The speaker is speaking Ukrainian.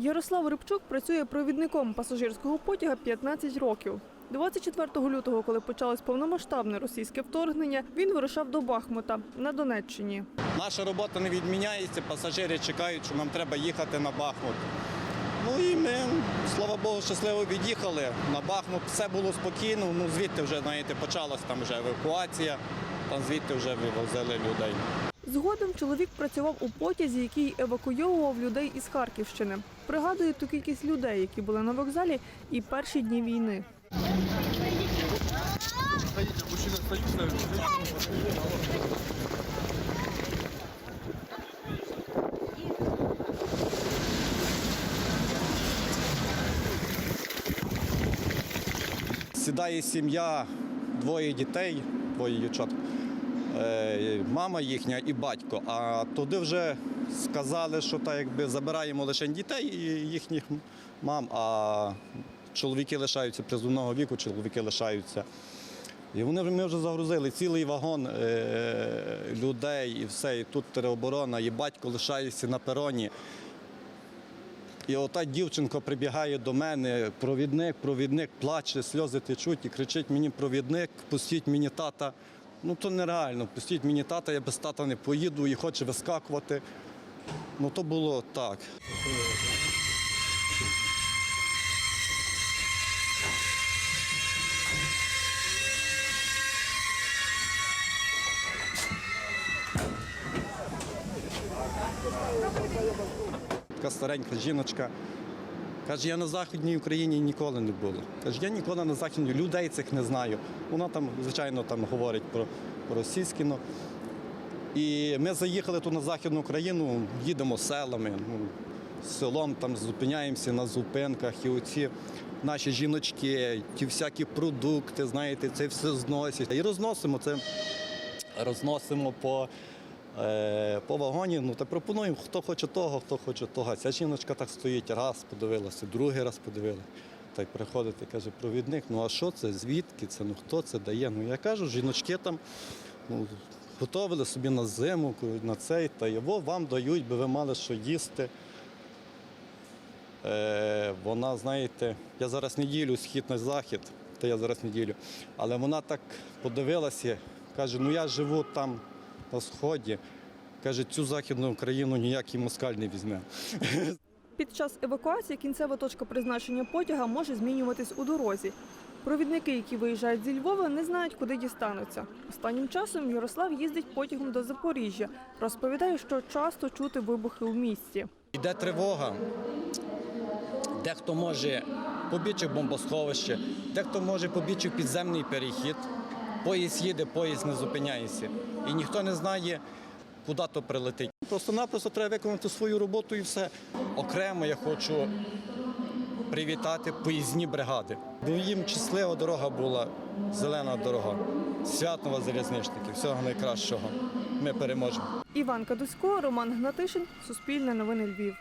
Ярослав Рибчук працює провідником пасажирського потяга 15 років. 24 лютого, коли почалось повномасштабне російське вторгнення, він вирушав до Бахмута на Донеччині. Наша робота не відміняється, пасажири чекають, що нам треба їхати на Бахмут. Ну і ми, слава Богу, щасливо від'їхали на Бахмут. Все було спокійно. Ну звідти вже знаєте, почалась там вже евакуація, там звідти вже вивозили людей. Згодом чоловік працював у потязі, який евакуйовував людей із Харківщини. Пригадує ту кількість людей, які були на вокзалі, і перші дні війни. Сідає сім'я, двоє дітей, двоє дівчат, мама їхня і батько. А туди вже сказали, що так якби забираємо лише дітей і їхніх мам, а чоловіки лишаються призовного віку, чоловіки лишаються. І вони ми вже загрузили цілий вагон е, людей і все. І тут тероборона, і батько лишається на пероні. І ота дівчинка прибігає до мене, провідник, провідник, плаче, сльози течуть і кричить мені провідник, пустіть мені тата. Ну то нереально, пустіть мені тата, я без тата не поїду і хоче вискакувати. Ну то було так. Така старенька жіночка. Каже, я на Західній Україні ніколи не була. Каже, я ніколи на Західній людей цих не знаю. Вона там, звичайно, там говорить про, про російське. Ну. І ми заїхали тут на Західну Україну, їдемо селами, ну, селом там зупиняємося на зупинках. І оці наші жіночки, ті всякі продукти, знаєте, це все зносять. І розносимо це, розносимо по. Е, по вагоні, ну та пропонуємо, хто хоче того, хто хоче того. Ця жіночка так стоїть, раз подивилася, другий раз подивилася. Так приходить і каже, провідник, ну а що це, звідки це, ну хто це дає? Ну я кажу, жіночки там ну, готовили собі на зиму, на цей, та його вам дають, би ви мали що їсти. Е, вона, знаєте, я зараз не ділю схід на захід, то я зараз не. Але вона так подивилася, каже, ну я живу там на сході. Каже, цю західну Україну ніякий москаль не візьме. Під час евакуації кінцева точка призначення потяга може змінюватись у дорозі. Провідники, які виїжджають зі Львова, не знають, куди дістануться. Останнім часом Ярослав їздить потягом до Запоріжжя. Розповідає, що часто чути вибухи у місті. Йде тривога. Дехто може побічти в бомбосховище, дехто може побічти в підземний перехід. Поїзд їде, поїзд не зупиняється. І ніхто не знає, куди то прилетить. Просто-напросто треба виконати свою роботу і все. Окремо я хочу привітати поїзні бригади. Бо їм щаслива дорога була, зелена дорога. Свято вас залізничники, всього найкращого. Ми переможемо. Іван Кадусько, Роман Гнатишин, Суспільне новини Львів.